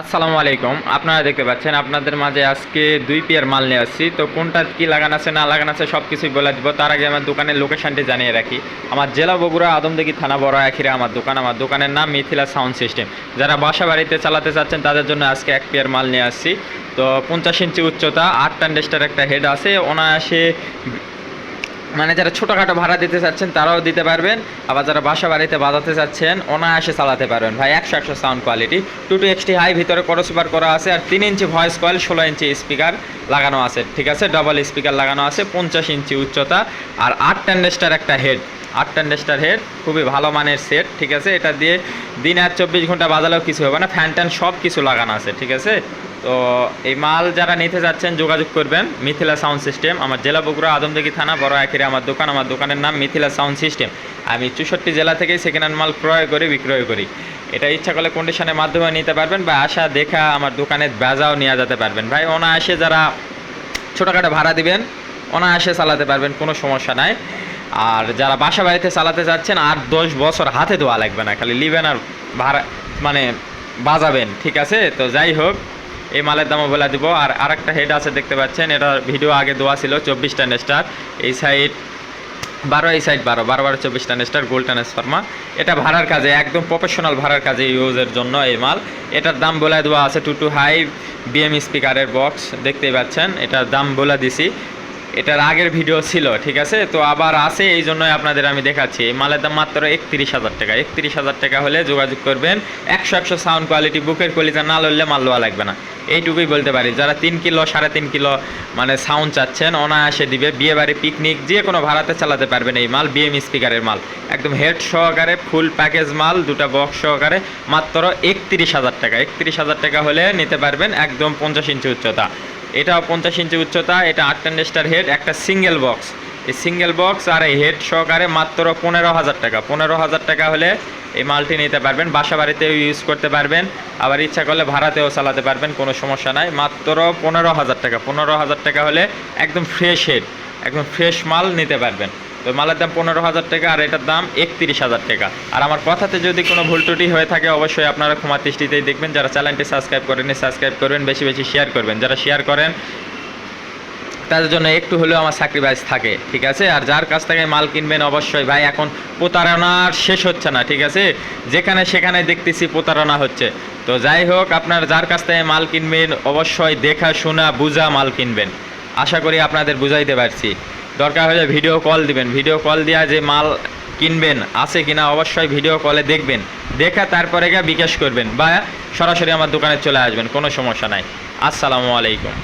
আসসালামু আলাইকুম। আপনারা দেখতে পাচ্ছেন, আপনাদের মাঝে আজকে দুই পেয়ার মাল নিয়ে আসছি। তো কোনটা কি লাগানো আছে, না লাগানো আছে সব কিছুই বলে দিব। তার আগে আমার দোকানের লোকেশনটি জানিয়ে রাখি। আমার জেলা বগুড়া আদমদিঘি থানা বড় আখিরা আমার দোকান। আমার দোকানের নাম মিথিলা সাউন্ড সিস্টেম। যারা বাসা বাড়িতে চালাতে চাচ্ছেন, তাদের জন্য আজকে এক পেয়ার মাল নিয়ে আসছি। তো পঞ্চাশ ইঞ্চি উচ্চতা, আট টান্ডেস্টার একটা হেড আছে। অনায়াসে মানে যারা ছোটোখাটো ভাড়া দিতে চাচ্ছেন, তারাও দিতে পারবেন। আবার যারা বাসা বাড়িতে বাজাতে চাচ্ছেন, অনায়াসে চালাতে পারবেন। ভাই, একশো একশো sound quality two two XT high ভিতরে করসুপার করা আছে, আর তিন ইঞ্চি ভয়েস কয়েল ষোলো ইঞ্চি স্পিকার লাগানো আছে। ঠিক আছে? ডবল স্পিকার লাগানো আছে, পঞ্চাশ ইঞ্চি উচ্চতা, আর আট টেন্ডেস্টার একটা হেড আট টেন্ডেস্টার হেড, খুবই ভালো মানের সেট, ঠিক আছে? এটা দিয়ে দিন আর চব্বিশ ঘণ্টা বাজালেও কিছু হবে না, ফ্যান ট্যান সব কিছু লাগানো আছে, ঠিক আছে? তো এই মাল যারা নিতে যাচ্ছেন, যোগাযোগ করবেন, মিথিলা সাউন্ড সিস্টেম, আমার জেলা বগুড়া আদমদিঘি থানা, বড় আখিরে আমার দোকান, আমার দোকানের নাম মিথিলা সাউন্ড সিস্টেম। আমি চৌষট্টি জেলা থেকে সেকেন্ড হ্যান্ড মাল ক্রয় করে, বিক্রয় করি। এটা ইচ্ছা করলে কন্ডিশনের মাধ্যমে নিতে পারবেন বা আশা দেখা আমার দোকানের বেজাও নেওয়া যেতে পারবেন। ভাই, অনায়াসে যারা ছোটোখাটো ভাড়া দিবেন, অনায়াসে চালাতে পারবেন, কোনো সমস্যা নাই। আর যারা বাসা বাড়িতে চালাতে যাচ্ছেন, আট দশ বছর হাতে দেওয়া লাগবে না, খালি লিবেন আর ভাড়া মানে বাজাবেন, ঠিক আছে? তো যাই হোক, এই মালের দামও বলে দিব। আর আরেকটা হেড আছে, দেখতে পাচ্ছেন, এটা ভিডিও আগে দেওয়া ছিল চব্বিশ টান স্টার এই সাইড বারো, এই সাইড বারো বারো বারো চব্বিশ টান স্টার গোল্ড ট্রান্সফার্মা এটা ভাড়ার কাজে, একদম প্রফেশনাল ভাড়ার কাজে ইউজের জন্য এই মাল। এটার দাম বলে দেওয়া আছে টু টু হাই বিএম স্পিকারের বক্স দেখতেই পাচ্ছেন, এটার দাম বলে দিছি। এটার আগের ভিডিও ছিল, ঠিক আছে? তো আবার আছে, এই জন্যই আপনাদের আমি দেখাচ্ছি। এই মালের দাম মাত্র একত্রিশ হাজার টাকা। একত্রিশ হাজার টাকা হলে যোগাযোগ করবেন। একশো একশো সাউন্ড কোয়ালিটি বুকের কলিজা না লড়লে মাল লোয়া লাগবে না। এইটুকুই বলতে পারি। যারা তিন কিলো, সাড়ে তিন কিলো মানে সাউন্ড চাচ্ছেন, অনায়াসে দিবে। বিয়ে বাড়ি পিকনিক যে কোনো ভাড়াতে চালাতে পারবেন এই মাল বিএম স্পিকারের মাল। একদম হেড সহকারে ফুল প্যাকেজ মাল, দুটা বক্স সহকারে, মাত্র একত্রিশ হাজার টাকা। একত্রিশ হাজার টাকা হলে নিতে পারবেন একদম পঞ্চাশ ইঞ্চি উচ্চতা। এটাও পঞ্চাশ ইঞ্চি উচ্চতা, এটা আট টেন্ডেস্টার হেড একটা সিঙ্গেল বক্স এই সিঙ্গেল বক্স আর এই হেড সহকারে মাত্র পনেরো হাজার টাকা। পনেরো হাজার টাকা হলে এই মালটি নিতে পারবেন, বাসা বাড়িতেও ইউজ করতে পারবেন, আবার ইচ্ছা করলে ভাড়াতেও চালাতে পারবেন, কোনো সমস্যা নাই। মাত্র পনেরো হাজার টাকা। পনেরো হাজার টাকা হলে একদম ফ্রেশ হেড একদম ফ্রেশ মাল নিতে পারবেন। তো মালের দাম পনেরো হাজার টাকা আর এটার দাম একত্রিশ হাজার টাকা। আর আমার কথাতে যদি কোনো ভুল ত্রুটি হয়ে থাকে, অবশ্যই আপনারা ক্ষমা দৃষ্টিতেই দেখবেন। যারা চ্যানেলটি সাবস্ক্রাইব করেনি সাবস্ক্রাইব করবেন, বেশি বেশি শেয়ার করবেন। যারা শেয়ার করেন, তাদের জন্য একটু হলেও আমার স্যাক্রিফাইস থাকে, ঠিক আছে? আর যার কাছ থেকে মাল কিনবেন, অবশ্যই ভাই, এখন প্রতারণার শেষ হচ্ছে না, ঠিক আছে? যেখানে সেখানে দেখতেছি প্রতারণা হচ্ছে। তো যাই হোক, আপনার যার কাছ থেকে মাল কিনবেন, অবশ্যই দেখা, শোনা, বুঝা মাল কিনবেন। আশা করি আপনাদের বুঝাইতে পারছি। দরকার হলে ভিডিও কল দিবেন। ভিডিও কল দেওয়া যে মাল কিনবেন, আছে কিনা অবশ্যই ভিডিও কলে দেখবেন। দেখা তারপরে গিয়ে বিকাশ করবেন বা সরাসরি আমার দোকানে চলে আসবেন, কোনো সমস্যা নাই। আসসালামু আলাইকুম।